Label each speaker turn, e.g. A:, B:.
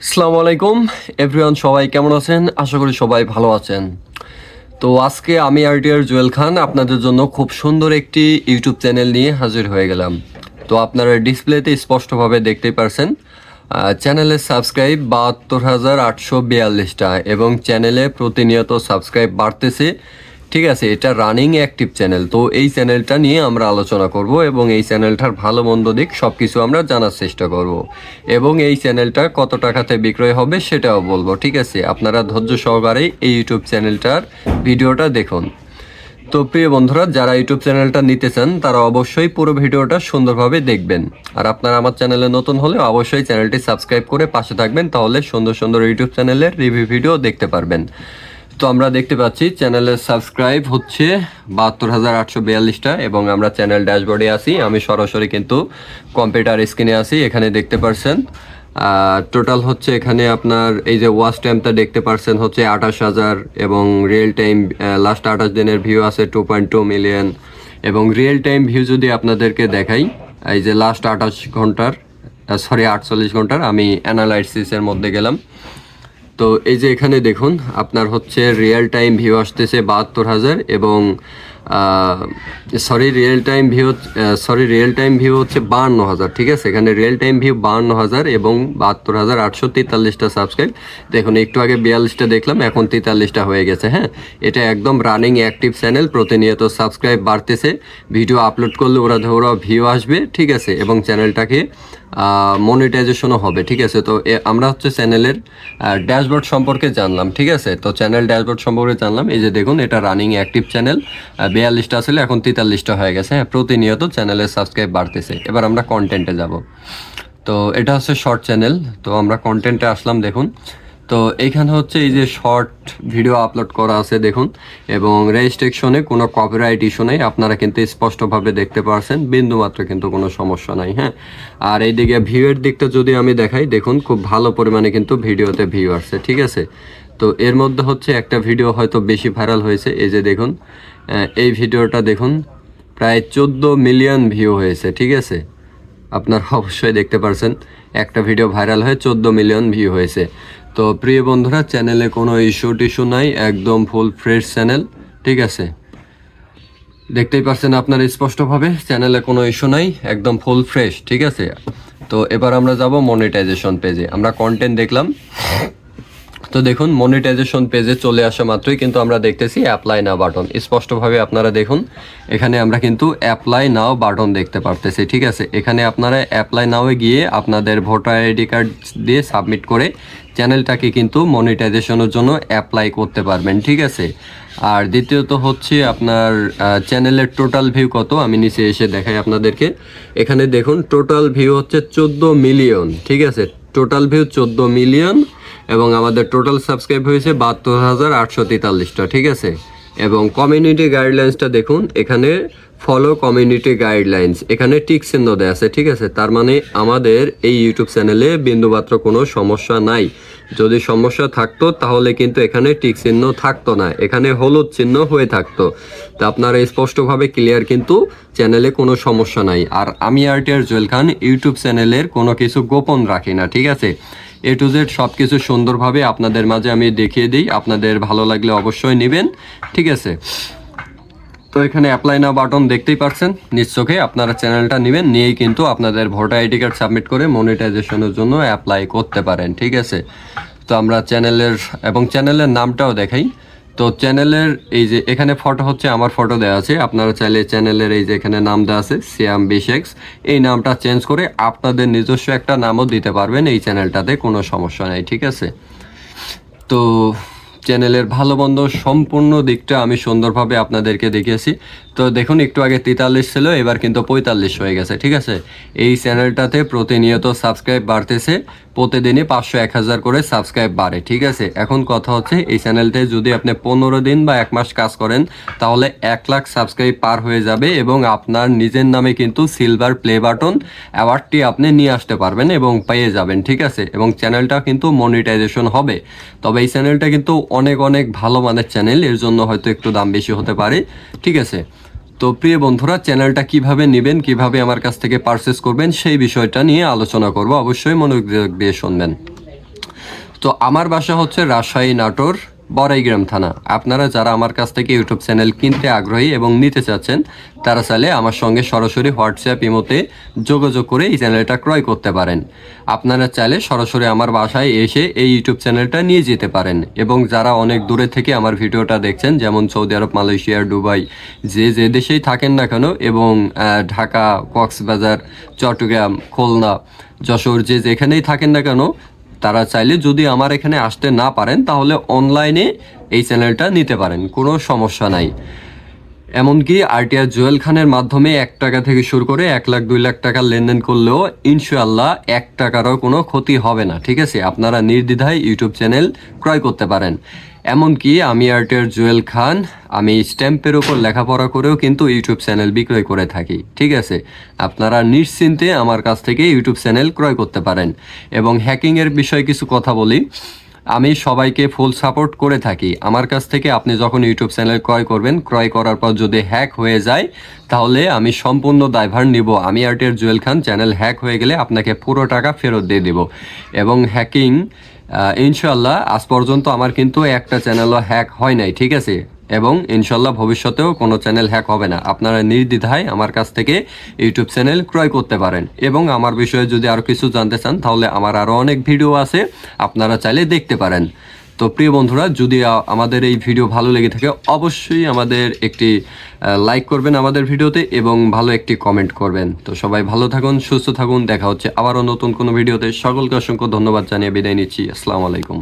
A: আসসালামু আলাইকুম। এভরিওয়ান সবাই কেমন আছেন? আশা করি সবাই ভালো আছেন। তো আজকে আমি আরটিআর জুয়েল খান, আপনাদের জন্য খুব সুন্দর একটি ইউটিউব চ্যানেল নিয়ে হাজির হয়ে গেলাম। তো আপনারা ডিসপ্লেতে স্পষ্টভাবে দেখতে পারছেন চ্যানেলের সাবস্ক্রাইব বাহাত্তর হাজার আটশো বিয়াল্লিশটা এবং চ্যানেলে প্রতিনিয়ত সাবস্ক্রাইব বাড়তেছে। ঠিক আছে, এটা রানিং অ্যাক্টিভ চ্যানেল তো এই চ্যানেলটা নিয়ে আমরা আলোচনা করব এবং এই চ্যানেলটার ভালো মন্দ দিক সব কিছু আমরা জানার চেষ্টা করব। এবং এই চ্যানেলটা কত টাকাতে বিক্রয় হবে সেটাও বলব, ঠিক আছে? আপনারা ধৈর্য সহকারে এই ইউটিউব চ্যানেলটার ভিডিওটা দেখুন। তো প্রিয় বন্ধুরা, যারা ইউটিউব চ্যানেলটা নিতে চান, তারা অবশ্যই পুরো ভিডিওটা সুন্দরভাবে দেখবেন। আর আপনারা আমার চ্যানেলে নতুন হলে অবশ্যই চ্যানেলটি সাবস্ক্রাইব করে পাশে থাকবেন, তাহলে সুন্দর সুন্দর ইউটিউব চ্যানেলের রিভিউ ভিডিও দেখতে পারবেন। তো আমরা দেখতে পাচ্ছি, চ্যানেলের সাবস্ক্রাইব হচ্ছে বাহাত্তর হাজার আটশো বিয়াল্লিশটা এবং আমরা চ্যানেল ড্যাশবোর্ডে আছি। আমি সরাসরি কিন্তু কম্পিউটার স্ক্রিনে আছি, এখানে দেখতে পারছেন। টোটাল হচ্ছে এখানে আপনার এই যে ওয়াচ টাইমটা দেখতে পারছেন হচ্ছে আঠাশ হাজার এবং রিয়েল টাইম লাস্ট আঠাশ দিনের ভিউ আছে টু পয়েন্ট টু মিলিয়ন এবং রিয়েল টাইম ভিউ যদি আপনাদেরকে দেখাই, এই যে লাস্ট আঠাশ ঘণ্টার সরি আটচল্লিশ ঘণ্টার, আমি অ্যানালাইসিসের মধ্যে গেলাম। তো এই যে এখানে দেখুন আপনার হচ্ছে রিয়েল টাইম ভিউ আসতেছে বাহাত্তর হাজার এবং sorry real time view sorry real time view হচ্ছে বাহান্ন হাজার, ঠিক আছে? এখানে রিয়েল টাইম ভিউ বাহান্ন হাজার এবং বাহাত্তর হাজার আটশো তেতাল্লিশটা সাবস্ক্রাইব দেখুন, একটু আগে বিয়াল্লিশটা দেখলাম, এখন তেতাল্লিশটা হয়ে গেছে হ্যাঁ? এটা একদম রানিং অ্যাক্টিভ চ্যানেল প্রতিনিয়ত সাবস্ক্রাইব বাড়তেছে। ভিডিও আপলোড করলে ওরা ধরো ভিউ আসবে, ঠিক আছে? এবং চ্যানেলটাকে মনিটাইজেশনও হবে, ঠিক আছে? তো আমরা হচ্ছে চ্যানেলের ড্যাশবোর্ড সম্পর্কে জানলাম, ঠিক আছে? তো চ্যানেল ড্যাশবোর্ড সম্পর্কে জানলাম, এই যে দেখুন, এটা রানিং অ্যাক্টিভ চ্যানেল বিয়াল্লিশটা আসলে এখন তেতাল্লিশটা হয়ে গেছে। হ্যাঁ প্রতিনিয়ত চ্যানেলের সাবস্ক্রাইব বাড়তেছে। এবার আমরা কন্টেন্টে যাব। তো এটা হচ্ছে শর্ট চ্যানেল তো আমরা কন্টেন্টে আসলাম, দেখুন। তো এইখানে হচ্ছে এই যে শর্ট ভিডিও আপলোড করা আছে, দেখুন। এবং রেজিস্ট্রেকশনে কোনো কপিরাইট ইস্যু নেই। আপনারা কিন্তু স্পষ্টভাবে দেখতে পারছেন। বিন্দুমাত্র কিন্তু কোনো সমস্যা নাই হ্যাঁ? আর এইদিকে ভিউয়ের দিকটা যদি আমি দেখাই, দেখুন, খুব ভালো পরিমাণে কিন্তু ভিডিওতে ভিউ আসছে, ঠিক আছে? তো এর মধ্যে হচ্ছে একটা ভিডিও হয়তো বেশি ভাইরাল হয়েছে। এই যে দেখুন এই ভিডিওটা দেখুন। প্রায় চোদ্দ মিলিয়ন ভিউ হয়েছে, ঠিক আছে? আপনারা অবশ্যই দেখতে পারছেন, একটা ভিডিও ভাইরাল হয়ে চোদ্দ মিলিয়ন ভিউ হয়েছে। তো প্রিয় বন্ধুরা, চ্যানেলে কোনো ইস্যু টিস্যু নাই, একদম ফুল ফ্রেশ চ্যানেল ঠিক আছে? দেখতেই পারছেন আপনার স্পষ্টভাবে, চ্যানেলে কোনো ইস্যু নাই, একদম ফুল ফ্রেশ ঠিক আছে? তো এবার আমরা যাব মনিটাইজেশন পেজে আমরা কন্টেন্ট দেখলাম। তো দেখুন মনিটাইজেশন পেজে চলে আসা মাত্রই কিন্তু আমরা দেখতেছি অ্যাপ্লাই নাও বাটন স্পষ্টভাবে আপনারা দেখুন, এখানে আমরা কিন্তু অ্যাপ্লাই নাও বাটন দেখতে পারতেছি, ঠিক আছে? এখানে আপনারা অ্যাপ্লাই নাওয়ে গিয়ে আপনাদের ভোটার আইডি কার্ড দিয়ে সাবমিট করে চ্যানেলটাকে কিন্তু মনিটাইজেশনের জন্য অ্যাপ্লাই করতে পারবেন, ঠিক আছে? আর দ্বিতীয়ত হচ্ছে আপনার চ্যানেলের টোটাল ভিউ কত? আমি নিচে এসে দেখাই আপনাদেরকে। এখানে দেখুন টোটাল ভিউ হচ্ছে চোদ্দ মিলিয়ন ঠিক আছে? টোটাল ভিউ চোদ্দ মিলিয়ন এবং আমাদের টোটাল সাবস্ক্রাইব হয়েছে বাহাত্তর হাজার আটশো তেতাল্লিশটা, ঠিক আছে? এবং কমিউনিটি গাইডলাইন্সটা দেখুন, এখানে ফলো কমিউনিটি গাইডলাইন্স এখানে টিক চিহ্ন দেওয়া আছে, ঠিক আছে? তার মানে আমাদের এই ইউটিউব চ্যানেলে বিন্দুমাত্র কোনো সমস্যা নাই। যদি সমস্যা থাকতো, তাহলে কিন্তু এখানে টিক চিহ্ন থাকতো না। এখানে হলুদ চিহ্ন হয়ে থাকতো। তা আপনারা স্পষ্টভাবে ক্লিয়ার কিন্তু চ্যানেলে কোনো সমস্যা নাই। আর আমি আরটিআর জুয়েল খান ইউটিউব চ্যানেলের কোনো কিছু গোপন রাখি না, ঠিক আছে? এ টু জেড সব কিছু সুন্দরভাবে আপনাদের মাঝে আমি দেখিয়ে দিই। আপনাদের ভালো লাগলে অবশ্যই নেবেন, ঠিক আছে? তো এখানে অ্যাপ্লাই না বাটন দেখতেই পারছেন। নিশ্চোখে আপনারা চ্যানেলটা নেবেন, নিয়েই কিন্তু আপনাদের ভোটার আইডি কার্ড সাবমিট করে মনিটাইজেশনের জন্য অ্যাপ্লাই করতে পারেন, ঠিক আছে? তো আমরা চ্যানেলের এবং চ্যানেলের নামটাও দেখাই। তো চ্যানেলের এই যে এখানে ফটো হচ্ছে, আমার ফটো দেওয়া আছে। আপনারা চাইলে চ্যানেলের এই যে এখানে নাম দেওয়া আছে সিয়াম বিশেক্স এই নামটা চেঞ্জ করে আপনাদের নিজস্ব একটা নামও দিতে পারবেন এই চ্যানেলটাতে কোনো সমস্যা নেই, ঠিক আছে? তো চ্যানেলের ভালো মন্দ সম্পূর্ণ দিকটা আমি সুন্দরভাবে আপনাদেরকে দেখিয়েছি। তো দেখুন, একটু আগে তেতাল্লিশ ছিল, এবার কিন্তু পঁয়তাল্লিশ হয়ে গেছে, ঠিক আছে? এই চ্যানেলটাতে প্রতিনিয়ত সাবস্ক্রাইব বাড়তেছে। প্রতিদিনই পাঁচশো এক হাজার করে সাবস্ক্রাইব বাড়ে, ঠিক আছে? এখন কথা হচ্ছে, এই চ্যানেলতে যদি আপনি পনেরো দিন বা এক মাস কাজ করেন, তাহলে এক লাখ সাবস্ক্রাইব পার হয়ে যাবে এবং আপনার নিজের নামে কিন্তু সিলভার প্লে বাটন অ্যাওয়ার্ডটি আপনি নিয়ে আসতে পারবেন এবং পেয়ে যাবেন, ঠিক আছে? এবং চ্যানেলটা কিন্তু মনিটাইজেশন হবে। তবে এই চ্যানেলটা কিন্তু অনেক অনেক ভালো মানের চ্যানেল এর জন্য হয়তো একটু দাম বেশি হতে পারে, ঠিক আছে? তো প্রিয় বন্ধুরা, চ্যানেলটা কীভাবে নেবেন, কীভাবে আমার কাছ থেকে পারচেস করবেন, সেই বিষয়টা নিয়ে আলোচনা করব। অবশ্যই মনোযোগ দিয়ে শুনবেন। তো আমার বাসা হচ্ছে রাজশাহী নাটোর। বড়াইগ্রাম থানা। আপনারা যারা আমার কাছ থেকে ইউটিউব চ্যানেল কিনতে আগ্রহী এবং নিতে চাচ্ছেন, তারা চাইলে আমার সঙ্গে সরাসরি হোয়াটসঅ্যাপ ইমোতে যোগাযোগ করে এই চ্যানেলটা ক্রয় করতে পারেন। আপনারা চাইলে সরাসরি আমার বাসায় এসে এই ইউটিউব চ্যানেলটা নিয়ে যেতে পারেন এবং যারা অনেক দূরে থেকে আমার ভিডিওটা দেখছেন, যেমন সৌদি আরব, মালয়েশিয়া, দুবাই, যে যে দেশেই থাকেন না কেন এবং ঢাকা, কক্সবাজার, চট্টগ্রাম, খুলনা, যশোর, যে যেখানেই থাকেন না কেন তারা চাইলে যদি আমার এখানে আসতে না পারেন, তাহলে অনলাইনে এই চ্যানেলটা নিতে পারেন, কোনো সমস্যা নাই। এমনকি আরটিআর জুয়েল খানের মাধ্যমে এক টাকা থেকে শুরু করে এক লাখ, দুই লাখ টাকা লেনদেন করলেও ইনশাআল্লাহ এক টাকারও কোনো ক্ষতি হবে না, ঠিক আছে? আপনারা নির্দ্বিধায় ইউটিউব চ্যানেল ক্রয় করতে পারেন। এমনকি আমি আর্টের জুয়েল খান, আমি স্ট্যাম্পের উপর লেখাপড়া করেও কিন্তু ইউটিউব চ্যানেল বিক্রয় করে থাকি, ঠিক আছে? আপনারা নিশ্চিন্তে আমার কাছ থেকে ইউটিউব চ্যানেল ক্রয় করতে পারেন। এবং হ্যাকিংয়ের বিষয়ে কিছু কথা বলি। আমি সবাইকে ফুল সাপোর্ট করে থাকি। আমার কাছ থেকে আপনি যখন ইউটিউব চ্যানেল ক্রয় করবেন, ক্রয় করার পর যদি হ্যাক হয়ে যায়, তাহলে আমি সম্পূর্ণ দায়ভার নিব। আমি আর্টের জুয়েল খান, চ্যানেল হ্যাক হয়ে গেলে আপনাকে পুরো টাকা ফেরত দিয়ে দেব। এবং হ্যাকিং ইনশাল্লাহ আজ পর্যন্ত আমার কিন্তু একটা চ্যানেলও হ্যাক হয় নাই, ঠিক আছে? এবং ইনশাল্লাহ ভবিষ্যতেও কোনো চ্যানেল হ্যাক হবে না। আপনারা নির্দ্বিধায় আমার কাছ থেকে ইউটিউব চ্যানেল ক্রয় করতে পারেন। এবং আমার বিষয়ে যদি আরও কিছু জানতে চান, তাহলে আমার আরও অনেক ভিডিও আছে, আপনারা চাইলে দেখতে পারেন। তো প্রিয় বন্ধুরা, যদি আমাদের এই ভিডিও ভালো লেগে থাকে, অবশ্যই আমাদের একটি লাইক করবেন আমাদের ভিডিওতে এবং ভালো একটি কমেন্ট করবেন। তো সবাই ভালো থাকুন, সুস্থ থাকুন, দেখা হচ্ছে আবারও নতুন কোনো ভিডিওতে। সকলকে অসংখ্য ধন্যবাদ জানিয়ে বিদায় নিচ্ছি। আসসালামু আলাইকুম।